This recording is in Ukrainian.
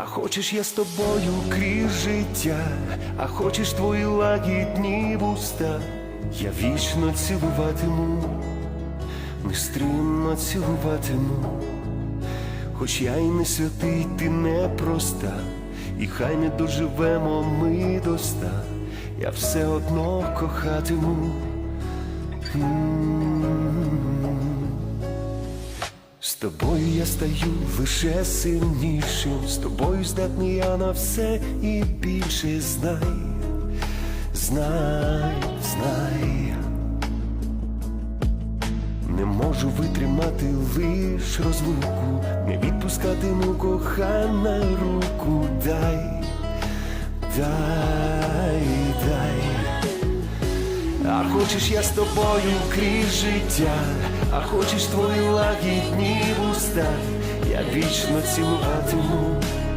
А хочеш я з тобою крізь життя, а хочеш твої лагідні вуста, я вічно цілуватиму, нестримно цілуватиму, хоч я й не святий, ти не проста, і хай не доживемо ми до ста, я все одно кохатиму. З тобою я стаю лише сильнішим, з тобою здатний я на все і більше знай, знай, знай. Не можу витримати лиш розлуку, не відпускатиму кохана руку, дай, дай, А хочеш я з тобою крізь життя, а хочеш твої лагідні вуста, я вічно цілуватиму,